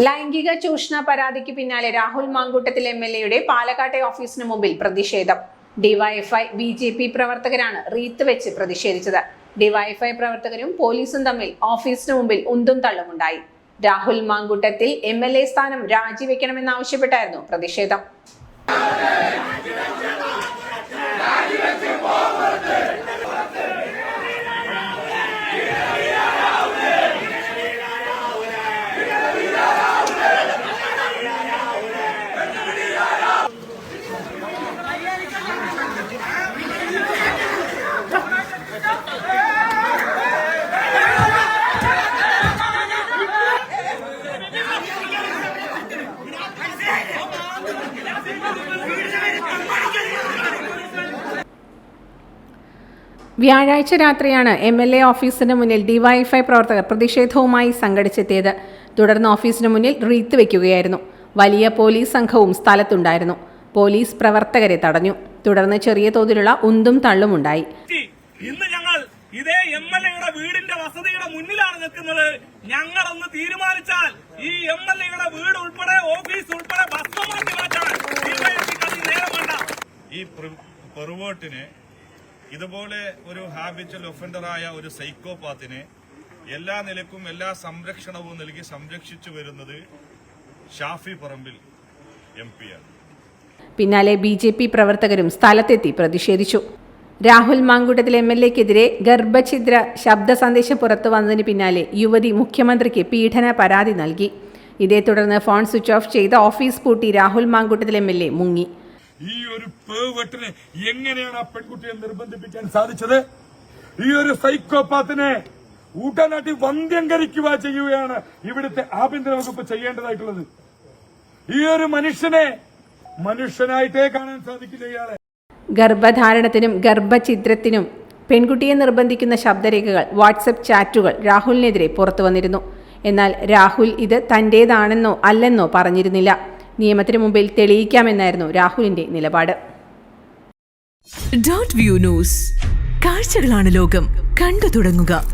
ലൈംഗിക ചൂഷണ പരാതിക്ക് പിന്നാലെ രാഹുൽ മാങ്കൂട്ടത്തിൽ എം എൽ എയുടെ പാലക്കാട്ടെ ഓഫീസിന് മുമ്പിൽ പ്രതിഷേധം. ഡിവൈഎഫ്ഐ ബി ജെ പി പ്രവർത്തകരാണ് റീത്ത് വെച്ച് പ്രതിഷേധിച്ചത്. ഡിവൈഎഫ്ഐ പ്രവർത്തകരും പോലീസും തമ്മിൽ ഓഫീസിന് മുമ്പിൽ ഉന്തും തള്ളുമുണ്ടായി. Rahul Mankoottathil M L A സ്ഥാനം രാജിവെക്കണമെന്നാവശ്യപ്പെട്ടായിരുന്നു പ്രതിഷേധം. വ്യാഴാഴ്ച രാത്രിയാണ് എം എൽ എ ഓഫീസിന് മുന്നിൽ ഡിവൈഎഫ്ഐ പ്രവർത്തകർ പ്രതിഷേധവുമായി സംഘടിച്ചെത്തിയത്. തുടർന്ന് ഓഫീസിന് മുന്നിൽ റീത്ത് വയ്ക്കുകയായിരുന്നു വലിയ പോലീസ് സംഘവും സ്ഥലത്തുണ്ടായിരുന്നു. പോലീസ് പ്രവർത്തകരെ തടഞ്ഞു. തുടർന്ന് ചെറിയ തോതിലുള്ള ഉന്തും തള്ളും ഉണ്ടായി. ഇന്ന് ഞങ്ങൾ ഇതേ എം എൽ എയുടെ വീടിന്റെ വസതിയുടെ മുന്നിലാണ് നിൽക്കുന്നത്. ഞങ്ങൾ ഒന്ന് തീരുമാനിച്ചാൽ ഈ എം എൽ എയുടെ വീട് ഉൾപ്പെടെ ഓഫീസ് ഉൾപ്പെടെ ഭസ്മമാക്കി പെറുവോട്ടിനെ ഇതുപോലെ ഒരു ഹാബിറ്റൽ ഒഫൻഡറായ ഒരു സൈക്കോപാത്തിനെ എല്ലാ നിലക്കും എല്ലാ സംരക്ഷണവും നൽകി സംരക്ഷിച്ചു വരുന്നത് ഷാഫി പറമ്പിൽ എം പിയാണ് പിന്നാലെ ബി ജെ പി പ്രവർത്തകരും സ്ഥലത്തെത്തി പ്രതിഷേധിച്ചു. രാഹുൽ മാങ്കൂട്ടത്തിൽ എം എൽ എക്കെതിരെ ഗർഭഛിദ്ര ശബ്ദ സന്ദേശം പുറത്തു വന്നതിന് പിന്നാലെ യുവതി മുഖ്യമന്ത്രിക്ക് പീഡന പരാതി നൽകി. ഇതേ തുടർന്ന് ഫോൺ സ്വിച്ച് ഓഫ് ചെയ്ത് ഓഫീസ് പൂട്ടി Rahul Mankoottathil M L A മുങ്ങി. ഈ ഒരു പേവട്ടിനെ എങ്ങനെയാണ് ആ പെൺകുട്ടിയെ നിർബന്ധിപ്പിക്കാൻ സാധിച്ചത്? ഈ ഒരു സൈക്കോപാത്തിനെ ഉടനടി വന്ധ്യംകരിക്കുക ചെയ്യുകയാണ് ഇവിടുത്തെ ആഭ്യന്തര വകുപ്പ് ചെയ്യേണ്ടതായിട്ടുള്ളത്. ഈ ഒരു മനുഷ്യനെ മനുഷ്യനായിട്ടേ കാണാൻ സാധിക്കില്ല ഇയാളെ. ഗർഭധാരണത്തിനും ഗർഭഛിദ്രത്തിനും പെൺകുട്ടിയെ നിർബന്ധിക്കുന്ന ശബ്ദരേഖകൾ വാട്സപ്പ് ചാറ്റുകൾ രാഹുലിനെതിരെ പുറത്തു വന്നിരുന്നു. എന്നാൽ രാഹുൽ ഇത് തന്റേതാണെന്നോ അല്ലെന്നോ പറഞ്ഞിരുന്നില്ല. നിയമത്തിന് മുമ്പിൽ തെളിയിക്കാമെന്നായിരുന്നു രാഹുലിന്റെ നിലപാട്. ഡോട്ട് വ്യൂ ന്യൂസ് കാഴ്ചകളാണ് ലോകം. കണ്ടു തുടങ്ങുക.